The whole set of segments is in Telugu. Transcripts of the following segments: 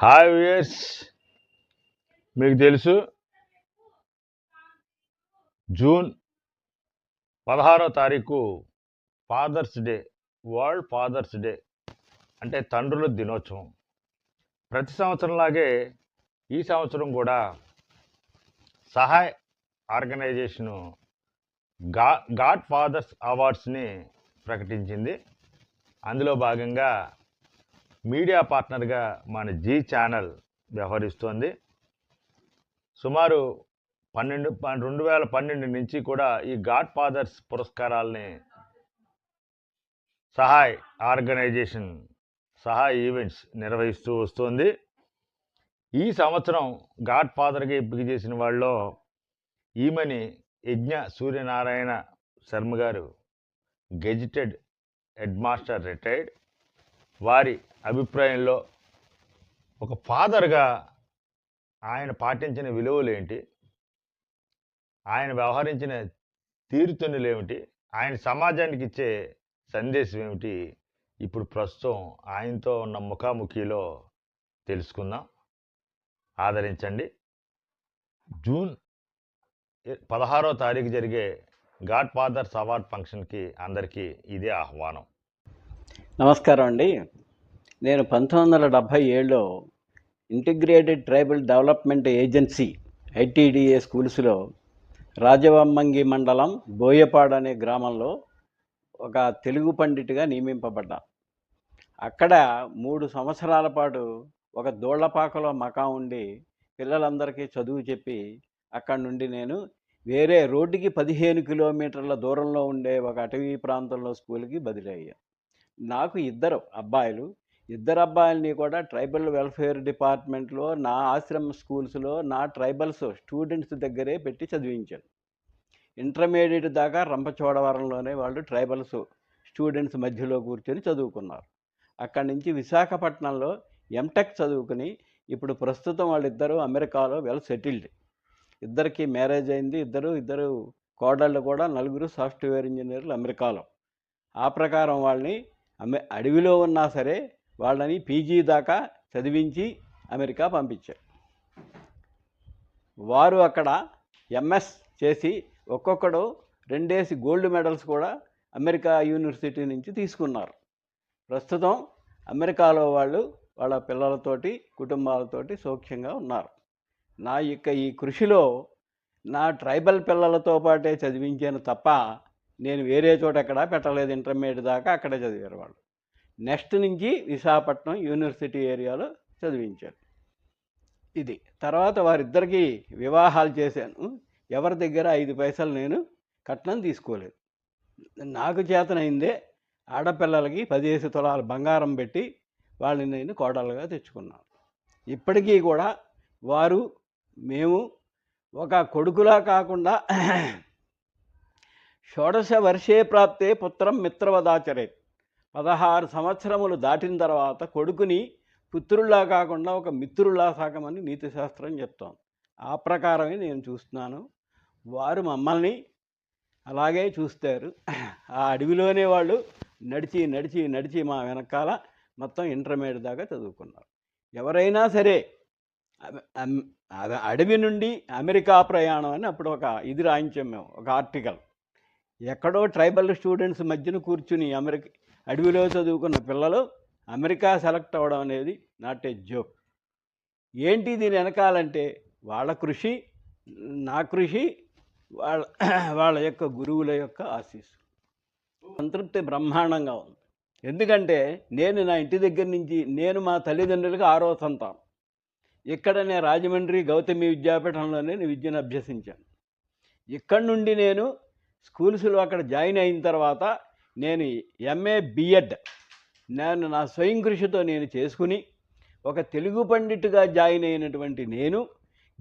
Hi viewers. మీకు తెలుసు జూన్ పదహారో తారీఖు Father's Day world Father's Day అంటే తండ్రుల దినోత్సవం. ప్రతి సంవత్సరంలాగే ఈ సంవత్సరం కూడా సహాయ్ ఆర్గనైజేషను గా గాడ్ ఫాదర్స్ అవార్డ్స్ని ప్రకటించింది. అందులో భాగంగా మీడియా పార్ట్నర్గా మన జీ ఛానల్ వ్యవహరిస్తోంది. సుమారు పన్నెండు ప- రెండు వేల పన్నెండు నుంచి కూడా ఈ గాడ్ ఫాదర్స్ పురస్కారాలని సహాయ్ ఆర్గనైజేషన్ సహాయ్ ఈవెంట్స్ నిర్వహిస్తూ వస్తుంది. ఈ సంవత్సరం గాడ్ ఫాదర్గా ఎంపిక చేసిన వాళ్ళలో ఈమెని యజ్ఞ సూర్యనారాయణ శర్మ గారు గెజిటెడ్ హెడ్ మాస్టర్ రిటైర్డ్. వారి అభిప్రాయంలో ఒక ఫాదర్గా ఆయన పాటించిన విలువలేంటి ఆయన వ్యవహరించిన తీరుతెన్నులు ఏమిటి? ఆయన సమాజానికి ఇచ్చే సందేశం ఏమిటి? ఇప్పుడు ప్రస్తుతం ఆయనతో ఉన్న ముఖాముఖిలో తెలుసుకుందాం. ఆదరించండి. జూన్ పదహారో తారీఖు జరిగే గాడ్ ఫాదర్స్ అవార్డ్ ఫంక్షన్కి అందరికీ ఇదే ఆహ్వానం. నమస్కారం అండి. నేను పంతొమ్మిది వందల డెబ్భై ఏడులో integrated tribal development agency ITDA స్కూల్స్లో రాజవమ్మంగి మండలం బోయపాడు అనే గ్రామంలో ఒక తెలుగు పండితుగా నియమింపబడ్డా. అక్కడ మూడు సంవత్సరాల పాటు ఒక దోళ్ళపాకలో మకా ఉండి పిల్లలందరికీ చదువు చెప్పి అక్కడి నుండి నేను వేరే రోడ్డుకి పదిహేను కిలోమీటర్ల దూరంలో ఉండే ఒక అటవీ ప్రాంతంలో స్కూల్కి బదిలీ అయ్యాను నాకు ఇద్దరు అబ్బాయిలు. ఇద్దరు అబ్బాయిల్ని కూడా ట్రైబల్ వెల్ఫేర్ డిపార్ట్మెంట్లో నా ఆశ్రమ స్కూల్స్లో నా ట్రైబల్స్ స్టూడెంట్స్ దగ్గరే పెట్టి చదివించాను. ఇంటర్మీడియట్ దాకా రంపచోడవరంలోనే వాళ్ళు ట్రైబల్స్ స్టూడెంట్స్ మధ్యలో కూర్చొని చదువుకున్నారు. అక్కడి నుంచి విశాఖపట్నంలో ఎంటెక్ చదువుకుని ఇప్పుడు ప్రస్తుతం వాళ్ళిద్దరూ అమెరికాలో వెల్ సెటిల్డ్. ఇద్దరికి మ్యారేజ్ అయింది. ఇద్దరు ఇద్దరు కోడళ్ళు కూడా నలుగురు సాఫ్ట్వేర్ ఇంజనీర్లు అమెరికాలో. ఆ ప్రకారం వాళ్ళని అమె అడవిలో ఉన్నా సరే వాళ్ళని పీజీ దాకా చదివించి అమెరికా పంపించారు. వారు అక్కడ ఎంఎస్ చేసి ఒక్కొక్కడు రెండేసి గోల్డ్ మెడల్స్ కూడా అమెరికా యూనివర్సిటీ నుంచి తీసుకున్నారు. ప్రస్తుతం అమెరికాలో వాళ్ళు వాళ్ళ పిల్లలతోటి కుటుంబాలతోటి సౌఖ్యంగా ఉన్నారు. నా యొక్క ఈ కృషిలో నా ట్రైబల్ పిల్లలతో పాటే చదివించాను తప్ప నేను వేరే చోట ఎక్కడా పెట్టలేదు ఇంటర్మీడియట్ దాకా అక్కడే చదివారు వాళ్ళు. నెక్స్ట్ నుంచి విశాఖపట్నం యూనివర్సిటీ ఏరియాలో చదివించాను ఇది. తర్వాత వారిద్దరికీ వివాహాలు చేశాను. ఎవరి దగ్గర ఐదు పైసలు నేను కట్నం తీసుకోలేదు. నాకు చేతనైందే ఆడపిల్లలకి పదిహేను తులాల బంగారం పెట్టి వాళ్ళని నేను కోడలుగా తెచ్చుకున్నాను. ఇప్పటికీ కూడా వారు మేము ఒక కొడుకులా కాకుండా షోడశ వర్షే ప్రాప్తే పుత్రం మిత్రవదాచరే. పదహారు సంవత్సరములు దాటిన తర్వాత కొడుకుని పుత్రుల్లా కాకుండా ఒక మిత్రుల్లా సాగమని నీతిశాస్త్రం చెప్తాం. ఆ ప్రకారమే నేను చూస్తున్నాను. వారు మమ్మల్ని అలాగే చూస్తారు. ఆ అడవిలోనే వాళ్ళు నడిచి నడిచి నడిచి మా వెనకాల మొత్తం ఇంటర్మీడియట్ దాకా చదువుకున్నారు. ఎవరైనా సరే అడవి నుండి అమెరికా ప్రయాణం అని అప్పుడు ఒక ఇది రాయించాం మేము ఒక ఆర్టికల్. ఎక్కడో ట్రైబల్ స్టూడెంట్స్ మధ్యన కూర్చుని అమెరికా అడవిలో చదువుకున్న పిల్లలు అమెరికా సెలెక్ట్ అవ్వడం అనేది నాట్ ఏ జోక్. ఏంటి దీని వెనకాలంటే వాళ్ళ కృషి నా కృషి వాళ్ళ వాళ్ళ యొక్క గురువుల యొక్క ఆశీస్సు. సంతృప్తి బ్రహ్మాండంగా ఉంది. ఎందుకంటే నేను నా ఇంటి దగ్గర నుంచి నేను మా తల్లిదండ్రులకు ఆరో సంతానం. ఇక్కడ నేను రాజమండ్రి గౌతమి విద్యాపీఠంలోనే నేను విద్యను అభ్యసించాను. ఇక్కడ నుండి నేను స్కూల్స్లో అక్కడ జాయిన్ అయిన తర్వాత నేను ఎంఏ బిఎడ్. నేను నా స్వయం కృషితో నేను చేసుకుని ఒక తెలుగు పండిట్గా జాయిన్ అయినటువంటి నేను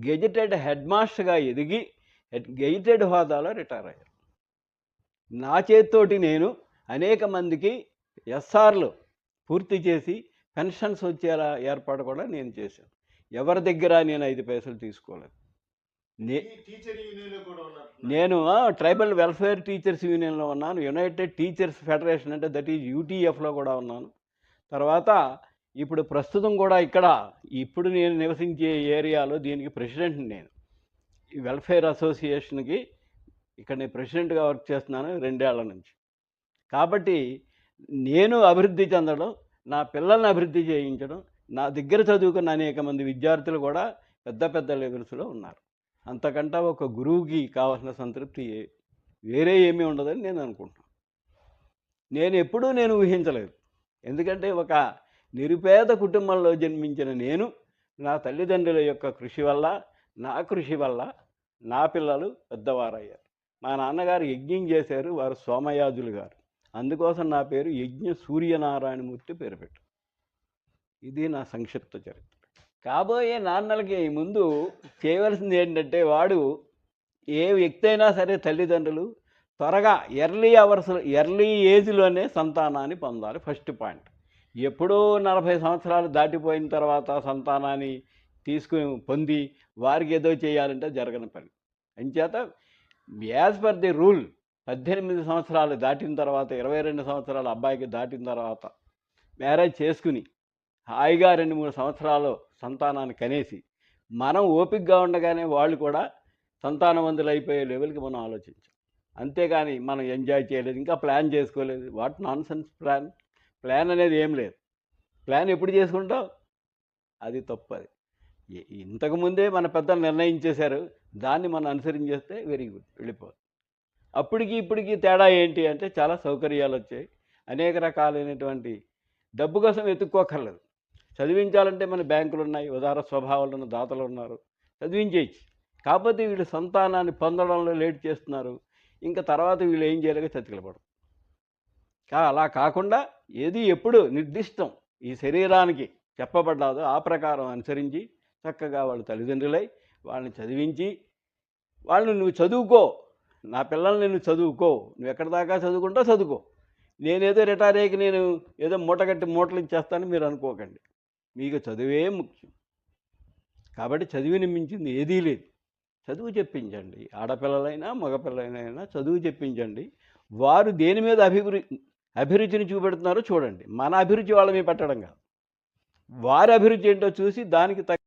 గెజిటెడ్ హెడ్ మాస్టర్గా ఎదిగి గెజిటెడ్ హోదాలో రిటైర్ అయ్యాను. నా చేతితోటి నేను అనేక మందికి ఎస్ఆర్లు పూర్తి చేసి పెన్షన్స్ వచ్చేలా ఏర్పాటు కూడా నేను చేశాను. ఎవరి దగ్గర నేను ఐదు పైసలు తీసుకోలేదు. నేను ట్రైబల్ వెల్ఫేర్ టీచర్స్ యూనియన్లో ఉన్నాను. యునైటెడ్ టీచర్స్ ఫెడరేషన్ అంటే దట్ ఈజ్ యూటీఎఫ్లో కూడా ఉన్నాను. తర్వాత ఇప్పుడు ప్రస్తుతం కూడా ఇక్కడ ఇప్పుడు నేను నివసించే ఏరియాలో దీనికి ప్రెసిడెంట్ నేను. ఈ వెల్ఫేర్ అసోసియేషన్కి ఇక్కడ నేను ప్రెసిడెంట్గా వర్క్ చేస్తున్నాను రెండేళ్ళ నుంచి. కాబట్టి నేను అభివృద్ధి చెందడం నా పిల్లల్ని అభివృద్ధి చేయించడం నా దగ్గర చదువుకున్న అనేక మంది విద్యార్థులు కూడా పెద్ద పెద్ద లెవెల్స్లో ఉన్నారు. అంతకంటే ఒక గురువుకి కావాల్సిన సంతృప్తి వేరే ఏమీ ఉండదని నేను అనుకుంటున్నాను నేను ఎప్పుడూ నేను ఊహించలేదు. ఎందుకంటే ఒక నిరుపేద కుటుంబంలో జన్మించిన నేను నా తల్లిదండ్రుల యొక్క కృషి వల్ల నా కృషి వల్ల నా పిల్లలు పెద్దవారయ్యారు. మా నాన్నగారు యజ్ఞం చేశారు వారు సోమయాజులు గారు. అందుకోసం నా పేరు యజ్ఞ సూర్యనారాయణమూర్తి పేరు పెట్టు ఇది నా సంక్షిప్త చరిత్ర. కాబోయే నాన్నలకి ముందు చేయవలసింది ఏంటంటే వాడు ఏ వ్యక్తి అయినా సరే తల్లిదండ్రులు త్వరగా ఎర్లీ అవర్స్ ఎర్లీ ఏజ్లోనే సంతానాన్ని పొందాలి. First point. ఎప్పుడో నలభై సంవత్సరాలు దాటిపోయిన తర్వాత సంతానాన్ని తీసుకుని పొంది వారికి ఏదో చేయాలంటే జరగని పని. అంచేత యాజ్ పర్ ది రూల్ పద్దెనిమిది సంవత్సరాలు దాటిన తర్వాత ఇరవై రెండు సంవత్సరాల అబ్బాయికి దాటిన తర్వాత మ్యారేజ్ చేసుకుని హాయిగా రెండు మూడు సంవత్సరాలు సంతానాన్ని కనేసి మనం ఓపికగా ఉండగానే వాళ్ళు కూడా సంతానవంతులు అయిపోయే లెవెల్కి మనం ఆలోచించాం. అంతేగాని మనం ఎంజాయ్ చేయలేదు ఇంకా ప్లాన్ చేసుకోలేదు. What nonsense plan? ప్లాన్ అనేది ఏం లేదు. ప్లాన్ ఎప్పుడు చేసుకుంటాం? అది తప్పది. అది ఇంతకుముందే మన పెద్దలు నిర్ణయించేశారు. దాన్ని మనం అనుసరించేస్తే వెరీ గుడ్ వెళ్ళిపోదు అప్పటికి ఇప్పటికి తేడా ఏంటి అంటే చాలా సౌకర్యాలు వచ్చాయి. అనేక రకాలైనటువంటి డబ్బు కోసం వెతుక్కోకర్లేదు చదివించాలంటే మన బ్యాంకులు ఉన్నాయి ఉదార స్వభావాలు ఉన్న దాతలు ఉన్నారు చదివించేయచ్చు. కాకపోతే వీళ్ళు సంతానాన్ని పొందడంలో లేట్ చేస్తున్నారు. ఇంకా తర్వాత వీళ్ళు ఏం చేయలేక చతికిలపడం కా అలా కాకుండా ఏది ఎప్పుడు నిర్దిష్టం ఈ శరీరానికి చెప్పబడ్డాదో ఆ ప్రకారం అనుసరించి చక్కగా వాళ్ళ తల్లిదండ్రులై వాళ్ళని చదివించి వాళ్ళని నువ్వు చదువుకో. నా పిల్లల్ని నువ్వు చదువుకో. నువ్వు ఎక్కడి దాకా చదువుకుంటా చదువుకో. నేనేదో రిటైర్ అయ్యాక నేను ఏదో మూటగట్టి మూటలు ఇచ్చేస్తానని మీరు అనుకోకండి. మీకు చదువే ముఖ్యం. కాబట్టి చదివిని మించింది ఏదీ లేదు. చదువు చెప్పించండి. ఆడపిల్లలైనా మగపిల్లలైనా చదువు చెప్పించండి. వారు దేని మీద అభివృద్ధి అభిరుచిని చూపెడుతున్నారో చూడండి. మన అభిరుచి వాళ్ళ మీద పెట్టడం కాదు. వారి అభిరుచి ఏంటో చూసి దానికి తగ్గ